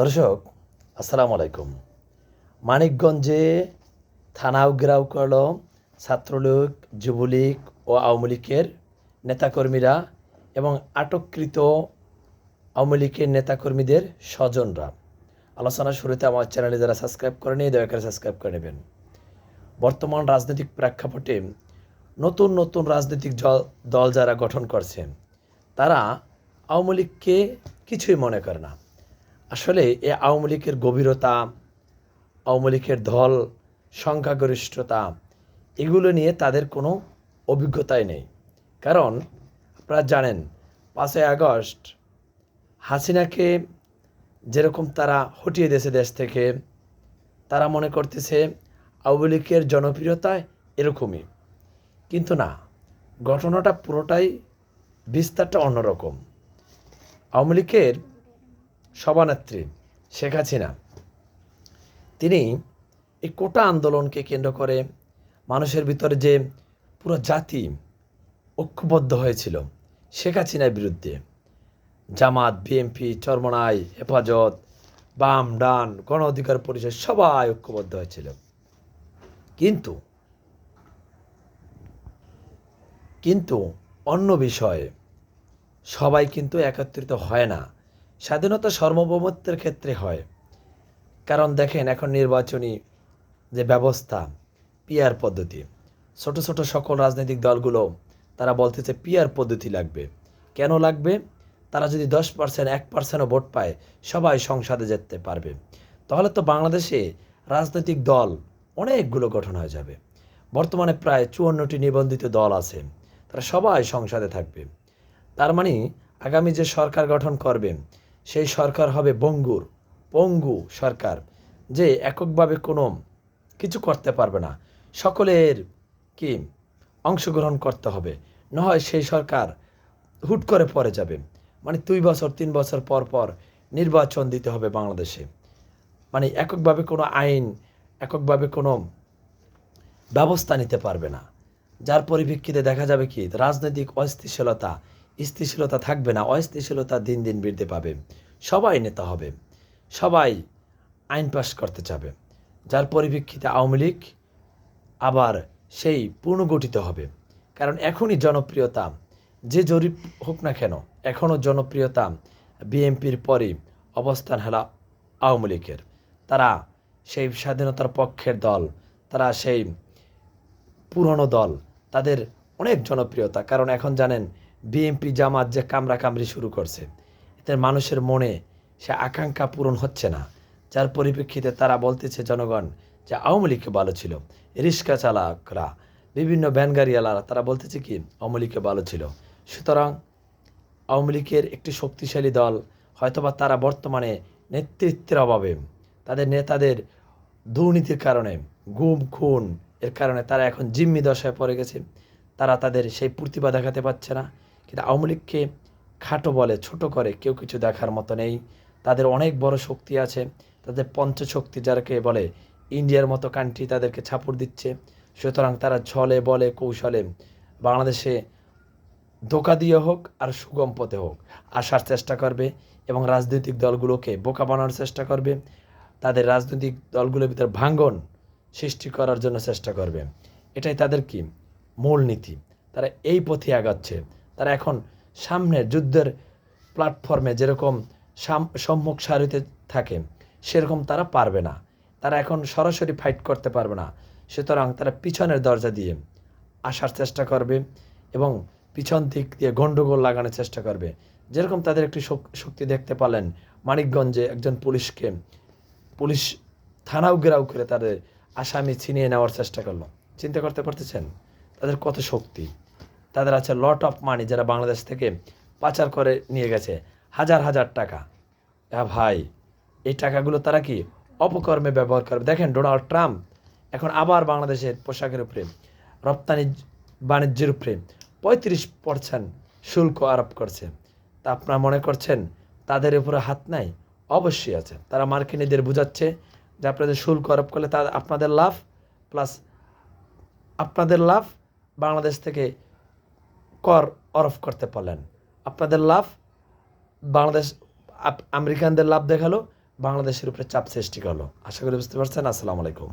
দর্শক, আসসালামু আলাইকুম। মানিকগঞ্জে থানা উগ্রাও করল ছাত্রলীগ, যুবলীগ ও আওয়ামী লীগের নেতাকর্মীরা এবং আটককৃত আওয়ামী লীগের নেতাকর্মীদের স্বজনরা। আলোচনার শুরুতে আমার চ্যানেলে যারা সাবস্ক্রাইব করেনি, দয়া করে সাবস্ক্রাইব করে নেবেন। বর্তমান রাজনৈতিক প্রেক্ষাপটে নতুন নতুন রাজনৈতিক দল যারা গঠন করছে, তারা আওয়ামী লীগকে কিছুই মনে করে না। আসলে এ আওয়ামী লীগের গভীরতা, আওয়ামী লীগের দল সংখ্যাগরিষ্ঠতা, এগুলো নিয়ে তাদের কোনো অভিজ্ঞতাই নেই। কারণ আপনারা জানেন, পাঁচই আগস্ট হাসিনাকে যেরকম তারা হটিয়ে দিয়েছে দেশ থেকে, তারা মনে করতেছে আওয়ামী লীগের জনপ্রিয়তা এরকমই। কিন্তু না, ঘটনাটা পুরোটাই বিস্তারটা অন্যরকম। আওয়ামী লীগের সভানেত্রী শেখ হাসিনা। তিনি এই কোটা আন্দোলনকে কেন্দ্র করে মানুষের ভিতরে যে পুরো জাতি ঐক্যবদ্ধ হয়েছিল শেখ হাসিনার বিরুদ্ধে, জামাত বিএমপি চরমনাই, হেফাজত, বাম, ডান, গণ অধিকার পরিষদ, সবাই ঐক্যবদ্ধ হয়েছিল। কিন্তু কিন্তু অন্য বিষয়ে সবাই কিন্তু একত্রিত হয় না। স্বাধীনতা সার্বভৌমত্বের ক্ষেত্রে হয়। কারণ দেখেন, এখন নির্বাচনী যে ব্যবস্থা পিয়ার পদ্ধতি, ছোট ছোট সকল রাজনৈতিক দলগুলো, তারা বলতেছে পিয়ার পদ্ধতি লাগবে। কেন লাগবে? তারা যদি দশ পার্সেন্ট এক পার্সেন্টও ভোট পায়, সবাই সংসদে যেতে পারবে। তাহলে তো বাংলাদেশে রাজনৈতিক দল অনেকগুলো গঠন হয়ে যাবে। বর্তমানে প্রায় চুয়ান্নটি নিবন্ধিত দল আছে, তারা সবাই সংসদে থাকবে। তার মানে আগামী যে সরকার গঠন করবে সেই সরকার হবে বঙ্গুর, পঙ্গু সরকার, যে এককভাবে কোনো কিছু করতে পারবে না। সকলের কি অংশগ্রহণ করতে হবে, নয় সেই সরকার হুট করে পরে যাবে। মানে দুই বছর, তিন বছর পর পর নির্বাচন দিতে হবে বাংলাদেশে। মানে এককভাবে কোনো আইন, এককভাবে কোনো ব্যবস্থা নিতে পারবে না। যার পরিপ্রেক্ষিতে দেখা যাবে কি, রাজনৈতিক অস্থিতিশীলতা, স্থিতিশীলতা থাকবে না, অস্থিতিশীলতা দিন দিন বৃদ্ধি পাবে। সবাই নেতা হবে, সবাই আইন পাশ করতে চাবে যার পরিপ্রেক্ষিতে আওয়ামী লীগ আবার সেই পুনর্গঠিত হবে। কারণ এখনই জনপ্রিয়তা, যে জরিপ হোক না কেন এখনও জনপ্রিয়তা বিএনপির পরই অবস্থান হেলা আওয়ামী লীগের। তারা সেই স্বাধীনতার পক্ষের দল, তারা সেই পুরনো দল, তাদের অনেক জনপ্রিয়তা। কারণ এখন জানেন, বিএনপি জামাত যে কামরা কামড়ি শুরু করছে। মানুষের মনে সে আকাঙ্ক্ষা পূরণ হচ্ছে না। যার পরিপ্রেক্ষিতে তারা বলতেছে, জনগণ, যে আওয়ামী লীগকে ভালো ছিল, রিক্সা চালকরা, বিভিন্ন ভ্যানগাড়িওয়ালারা তারা বলতেছে কি, আওয়ামী লীগকে ভালো ছিল। সুতরাং আওয়ামী লীগের একটি শক্তিশালী দল হয়তোবা তারা বর্তমানে নেতৃত্বের অভাবে, তাদের নেতাদের দুর্নীতির কারণে, গুম, খুন এর কারণে তারা এখন জিম্মি দশায় পড়ে গেছে। তারা তাদের সেই প্রতিভা দেখাতে পারছে না। কিন্তু আওয়ামী লীগকে খাটো বলে, ছোট করে, কেউ কিছু দেখার মতো নেই। তাদের অনেক বড় শক্তি আছে। তাদের পঞ্চশক্তি যারাকে বলে, ইন্ডিয়ার মতো কান্ট্রি তাদেরকে ছাপুর দিচ্ছে। সুতরাং তারা ছলে, বলে, কৌশলে বাংলাদেশে ধোকা দিয়ে হোক আর সুগম পথে হোক, আসার চেষ্টা করবে এবং রাজনৈতিক দলগুলোকে বোকা বানানোর চেষ্টা করবে। তাদের রাজনৈতিক দলগুলোর ভিতরে ভাঙ্গন সৃষ্টি করার জন্য চেষ্টা করবে। এটাই তাদের কি? মূল নীতি তারা এই পথে আগাচ্ছে। তারা এখন সামনে যুদ্ধের প্ল্যাটফর্মে যেরকম সাম- সম্মুখ সারিতে থাকে, সেরকম তারা পারবে না। তারা এখন সরাসরি ফাইট করতে পারবে না। সুতরাং তারা পিছনের দরজা দিয়ে আসার চেষ্টা করবে এবং পিছন দিক দিয়ে গণ্ডগোল লাগানোর চেষ্টা করবে। যেরকম তাদের একটি শক- শক্তি দেখতে পালেন মানিকগঞ্জে একজন পুলিশকে। পুলিশ থানাও ঘেরাও করে তাদের আসামি ছিনিয়ে নেওয়ার চেষ্টা করল। চিন্তা করতে পারতেছেন? তাদের কত শক্তি? তাদের আছে লট অফ মানি যারা বাংলাদেশ থেকে পাচার করে নিয়ে গেছে, হাজার হাজার টাকা। হ্যাঁ ভাই, এই টাকাগুলো তারা কি অপকর্মে ব্যবহার করবে? দেখেন ডোনাল্ড ট্রাম্প এখন আবার বাংলাদেশের পোশাকের উপরে, রপ্তানি বাণিজ্যের উপরে পঁয়ত্রিশ পার্সেন্ট শুল্ক আরোপ করছে। তা আপনারা মনে করছেন তাদের উপরে হাত নাই? অবশ্যই আছে। তারা মার্কিনীদের বোঝাচ্ছে যে আপনাদের শুল্ক আরোপ করলে তা আপনাদের লাভ প্লাস আপনাদের লাভ বাংলাদেশ থেকে কর অরফ করতে পারলেন। আপনাদের লাভ বাংলাদেশ আমেরিকানদের লাভ দেখাল, বাংলাদেশের উপরে চাপ সৃষ্টি করল। আশা করি বুঝতে পারছেন। আসসালামু আলাইকুম।